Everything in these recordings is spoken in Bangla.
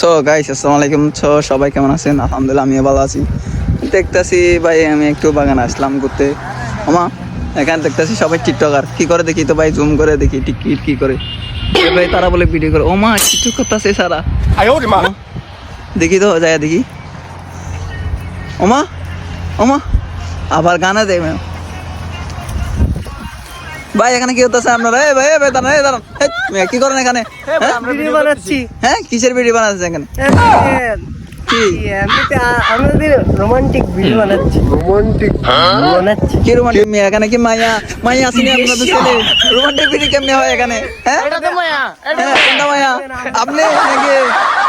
সো গাইস আসসালামু আলাইকুম সো সবাই কেমন আছেন? আলহামদুলিল্লাহ আমিও ভালো আছি। দেখতেছি ভাই আমি একটু বাগানে আসলাম ঘুরতে। আমা এখানে দেখতেছি সবাই টিকটকার। কি করে দেখি তো ভাই জুম করে দেখি টিকিট কি করে? ভাই তারা বলে ভিডিও করে। ও মা করতেছে সারা। দেখি তো যায় দেখি। ওমা ওমা আবার গানা দেয় ম্যাম। ভাই এখানে কি হতেছে আপনারা এ ভাই এ ভাই দাঁড়ান এ দাঁড়ান মেয়ে, কি করেন এখানে হ্যাঁ? ভিডিও বানাচ্ছি হ্যাঁ কিসের ভিডিও বানাচ্ছে এখানে রোমান্টিক ভিডিও বানাচ্ছি রোমান্টিক বানাচ্ছি কি রোমান্টিক মেয়ে এখানে কি মাইয়া মাইয়া আসেনি আপনাদের ছেলে রোমান্টিক ভিডিও কেমনে হয় এখানে হ্যাঁ হ্যাঁ, কোনটা মায়া আপনি নাকি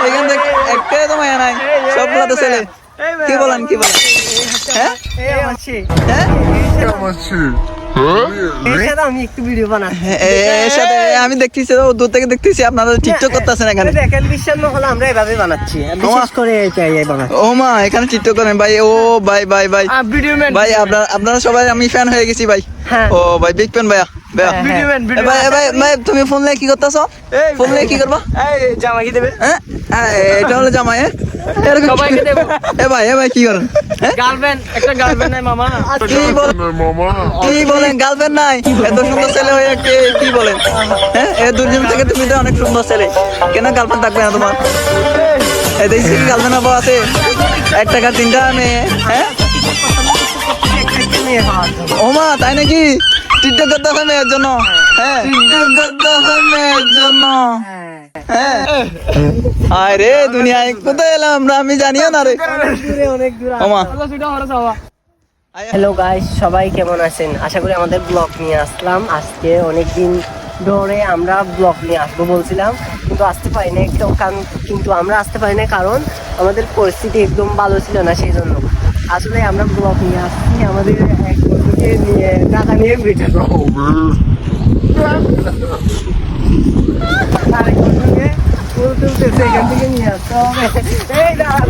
এখান থেকে একটাই তো মায়া নাই সবগুলা তো ছেলে কি বলেন কি বলেন হ্যাঁ হ্যাঁ আমি একটু ভিডিও বানাচ্ছি। হ্যাঁ, আমি দেখতেছি দূর থেকে দেখতেছি আপনারা টিকটক করতেছেন এখানে। দেখেন বিশ্বাস না আমরা এভাবে বানাচ্ছি। বিশেষ করে এটাই এই বানাচ্ছি। ও মা এখানে টিকটক করেন ভাই ও ভাই ভাই ভাই। ভাই আপনারা আপনারা সবাই আমি ফ্যান হয়ে গেছি ভাই। হ্যাঁ। ও ভাই বিগ ফ্যান ভাইয়া। হ্যাঁ, তুমি ফোন নিয়ে কি করতেছো ফোন নিয়ে কি করবা এই জামা কি দেবে হ্যাঁ হ্যাঁ, এটা হলো জামাই হ্যাঁ? এরকম কি- সবাইকে দেবো। এ ভাই এ ভাই কি করেন হ্যাঁ? গার্লফ্রেন্ড একটা গার্লফ্রেন্ড নাই মামা কি বলেন গার্লফ্রেন্ড নাই এত সুন্দর ছেলে হয়ে কে কি বলেন হ্যাঁ এ থেকে তুমি তো অনেক সুন্দর ছেলে কেন গার্লফ্রেন্ড থাকবে না তোমার এই কি গার্লফ্রেন্ড আছে এক টাকা তিনটা মেয়ে হ্যাঁ ও মা তাই নাকি টিকটক করতে হবে মেয়ের জন্য। হ্যাঁ। টিকটক করতে হবে মেয়ের জন্য। হ্যাঁ। আরে দুনিয়ায় কোথায় এলাম আমরা আমি জানিও না রে। দূরে অনেক দূরে হ্যালো গাইস সবাই কেমন আছেন? আশা করি আমাদের ব্লগ নিয়ে আসলাম। আজকে অনেক দিন ধরে আমরা ব্লগ নিয়ে আসব বলছিলাম কিন্তু আসতে পারি না কারণ কিন্তু আমরা আসতে পারি না কারণ আমাদের পরিস্থিতি একদম ভালো ছিল না সেই জন্য। আসলে আমরা ব্লগ নিয়ে আসছি। আমাদের এক বন্ধুকে নিয়ে টাকা নিয়ে ভিডিও আরেক বন্ধুকে ফুল তুলতেছে, এখান থেকে নিয়ে আসতে হবে। এই দাঁড়া